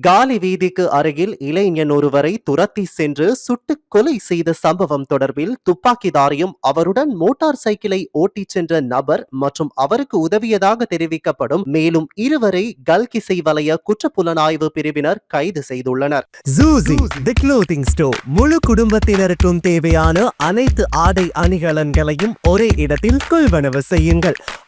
காலி வீதிக்கு அருகில் இளைஞன் ஒருவரை துரத்தி சென்று சுட்டு கொலை செய்த சம்பவம் தொடர்பில் துப்பாக்கிதாரியும் அவருடன் மோட்டார் சைக்கிளை ஓட்டிச் சென்ற நபர் மற்றும் அவருக்கு உதவியதாக தெரிவிக்கப்படும் மேலும் இருவரை கல்கிசை வலைய குற்றப்புலனாய்வு பிரிவினர் கைது செய்துள்ளனர். ஜூசி தி க்ளோதிங் ஸ்டோர் முழு குடும்பத்தினருக்கும் தேவையான அனைத்து ஆடை அணிகலன்களையும் ஒரே இடத்தில் கொள்வனவு செய்யுங்கள்.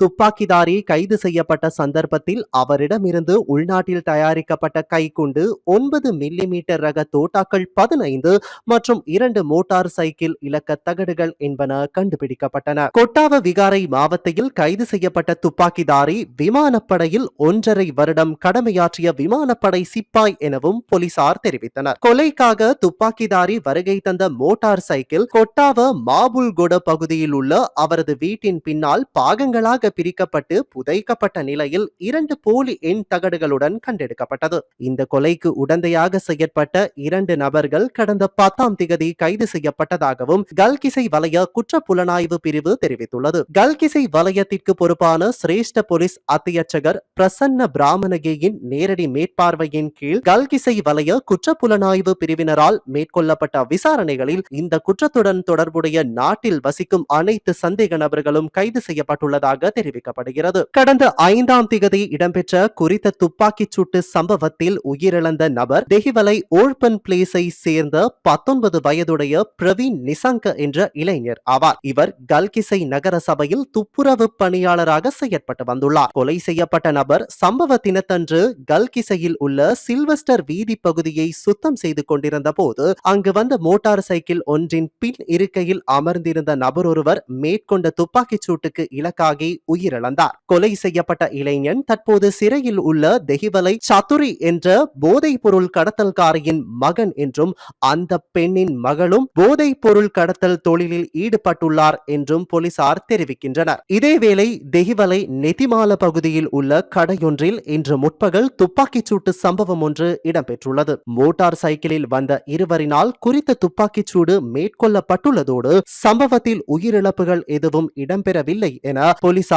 துப்பாக்கிதாரி கைது செய்யப்பட்ட சந்தர்ப்பத்தில் அவரிடமிருந்து உள்நாட்டில் தயாரிக்கப்பட்ட கைக்குண்டு ஒன்பது மில்லிமீட்டர் ரக தோட்டாக்கள் பதினைந்து மற்றும் இரண்டு மோட்டார் சைக்கிள் இலக்க தகடுகள் என்பன கண்டுபிடிக்கப்பட்டன. கொட்டாவ விகாரை மாவட்டத்தில் கைது செய்யப்பட்ட துப்பாக்கிதாரி விமானப்படையில் ஒன்றரை வருடம் கடமையாற்றிய விமானப்படை சிப்பாய் எனவும் போலீசார் தெரிவித்தனர். கொலைக்காக துப்பாக்கிதாரி வருகை தந்த மோட்டார் சைக்கிள் கொட்டாவ மாபுல்கொட பகுதியில் உள்ள அவரது வீட்டின் பின்னால் பாகங்களாக பிரிக்கப்பட்டு புதைக்கப்பட்ட நிலையில் இரண்டு போலி எண் தகடுகளுடன் கண்டெடுக்கப்பட்டது. இந்த கொலைக்கு உடந்தையாக செயற்பட்ட இரண்டு நபர்கள் கடந்த பத்தாம் திகதி கைது செய்யப்பட்டதாகவும் கல்கிசை வலய குற்ற புலனாய்வு பிரிவு தெரிவித்துள்ளது. கல்கிசை வலயத்திற்கு பொறுப்பான சிரேஷ்ட போலீஸ் அத்தியட்சகர் பிரசன்ன பிராமணகேயின் நேரடி மேற்பார்வையின் கீழ் கல்கிசை வலய குற்ற புலனாய்வு பிரிவினரால் மேற்கொள்ளப்பட்ட விசாரணைகளில் இந்த குற்றத்துடன் தொடர்புடைய நாட்டில் வசிக்கும் அனைத்து சந்தேக நபர்களும் கைது செய்யப்பட்டுள்ளதாக தெரிவிக்கப்படுகிறது. கடந்த ஐந்தாம் திகதி இடம்பெற்ற குறித்த துப்பாக்கிச் சூட்டு சம்பவத்தில் உயிரிழந்த நபர் தெஹிவலை ஓல்பன் பிளேஸை சேர்ந்த பத்தொன்பது வயதுடைய பிரவீன் நிசங்க என்ற இளைஞர் ஆவார். இவர் கல்கிசை நகர சபையில் துப்புரவு பணியாளராக செயற்பட்டு வந்துள்ளார். கொலை செய்யப்பட்ட நபர் சம்பவ தினத்தன்று கல்கிசையில் உள்ள சில்வஸ்டர் வீதி பகுதியை சுத்தம் செய்து கொண்டிருந்த போது அங்கு வந்த மோட்டார் சைக்கிள் ஒன்றின் பின் இருக்கையில் அமர்ந்திருந்த நபர் ஒருவர் மேற்கொண்ட துப்பாக்கிச் சூட்டுக்கு இலக்காகி உயிரிழந்தார். கொலை செய்யப்பட்ட இளைஞன் தற்போது சிறையில் உள்ள தெஹிவலை சத்துரி என்ற போதைப் பொருள் கடத்தல்காரியின் மகன் என்றும் அந்த பெண்ணின் மகளும் போதைப் பொருள் கடத்தல் தொழிலில் ஈடுபட்டுள்ளார் என்றும் போலீசார் தெரிவிக்கின்றனர். இதேவேளை தெஹிவலை நெதிமால பகுதியில் உள்ள கடையொன்றில் இன்று முற்பகல் துப்பாக்கிச் சூட்டு சம்பவம் ஒன்று இடம்பெற்றுள்ளது. மோட்டார் சைக்கிளில் வந்த இருவரினால் குறித்த துப்பாக்கிச் சூடு மேற்கொள்ளப்பட்டுள்ளதோடு சம்பவத்தில் உயிரிழப்புகள் எதுவும் இடம்பெறவில்லை என போலீசார்